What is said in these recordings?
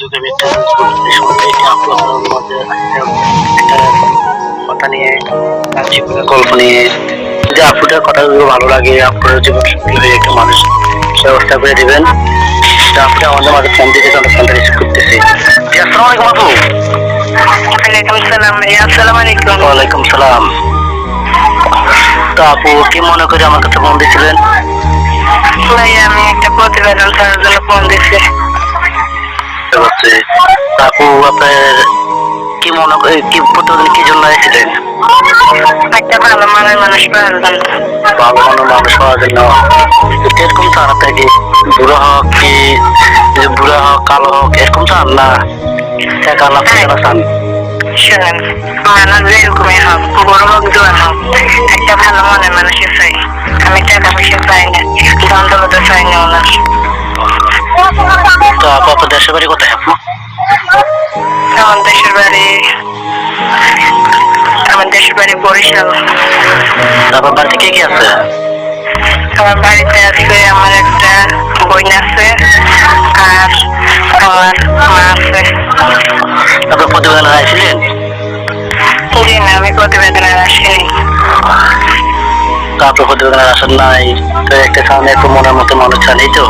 যুগে কথা নিয়ে জীবনের গল্প নিয়ে যদি আপুটার কথাগুলো ভালো লাগে আপনার জীবন সঙ্গী হয়ে একটা মানুষ ব্যবস্থা করে দিবেন। তো আপুটা আমাদের মাঝে ফোন দিতে আমরা ফোনটা রিসিভ করতেছি। আসসালামু আলাইকুম আপু। ওয়ালাইকুম সালাম আসসালামু আলাইকুম। ওয়ালাইকুম সালাম। তো আপু কি মনে করে আমার কাছে ফোন দিয়েছিলেন? আমি একটা প্রতিবেদন করার জন্য ফোন দিচ্ছি পারছি আপু আপনার কি মনে কি প্রতিদিন কি জন্য এসেছিলেন একটা ভালো মানের মানুষ প্রয়োজন ভালো কোনো মানুষ হওয়ার জন্য এরকম চান আপনাকে বুড়ো হোক কি বুড়ো হোক কালো হোক এরকম চান না? লাভ টাকা চান শুনেন মানুষ যেরকমই হোক বড় হোক জোয়ান হোক একটা ভালো মনের মানুষের চাই। আমি টাকা পয়সা চাই না দৌলত চাই না ওনার। তো আপু আপনার দেশের বাড়ি কোথায় আপু? আমার দেশের বাড়ি আমার দেশের বাড়ি বরিশাল। আপনার বাড়িতে কে কে আছে? আমার বাড়িতে আছে আমার একটা বোন আছে আর আমার মা আছে। আপনার প্রতিবেদন আইছিলেন জি না আমি প্রতিবেদনের আসিনি। তো আপনার প্রতিবেদন আসেন নাই তো একটা সামনে একটু মনের মতো মানুষ এই তো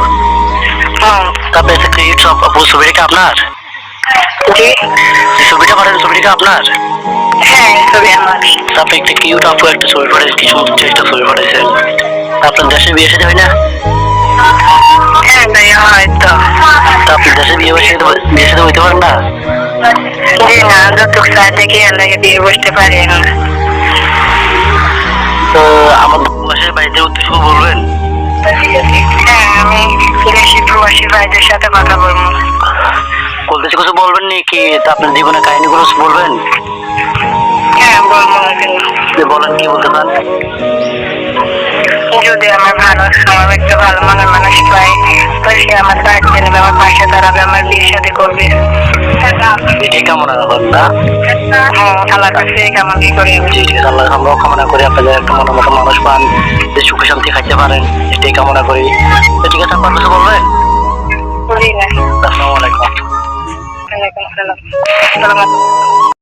হুম। তারপরে আপু ছবিটা আপনার? জি। ছবিটা পাঠান ছবিটা আপনার? হ্যাঁ ছবি আমার। তারপরে একটা কিউট আপু একটা ছবি পাঠাইছে কি সুন্দর একটা ছবি পাঠাইছেন আপনার দেশে বিয়ে সাথে হয় না? হ্যাঁ ভাইয়া হয়তো তা। আপনি দেশে বিয়ে বসে বিয়ে সাথে হইতে পারেন না? জি না যতটুক চাই এর বিয়ে বসতে পারি না তো আমার বাসায় বাড়িতে উদ্দেশ্য বলবেন? ভাইদের সাথে কথা বলব। বলতে কিছু বলবেন নি? কি আপনার জীবনের কাহিনীগুলো বলবেন? হ্যাঁ বলব বলেন কি বলতে চান যদি আমার ভালো আমার একটা ভালো মনের মানুষ পাই তো সে আমার দায়িত্ব নেবে আমার পাশে দাঁড়াবে আমার বিয়ে সাথে করবে এটাই কামনা করেন না? হুম কাছে কামনা করি। ঠিক আছে আল্লাহ আমরা কামনা করি আপনাদের একটা মনের মতো মানুষ পান যে সুখে শান্তি খাইতে পারেন এটাই কামনা করি। তো ঠিক আছে আপনার কিছু বলবেন? জি না আসসালামু আলাইকুম ওয়ালাইকুম সালাম সালাম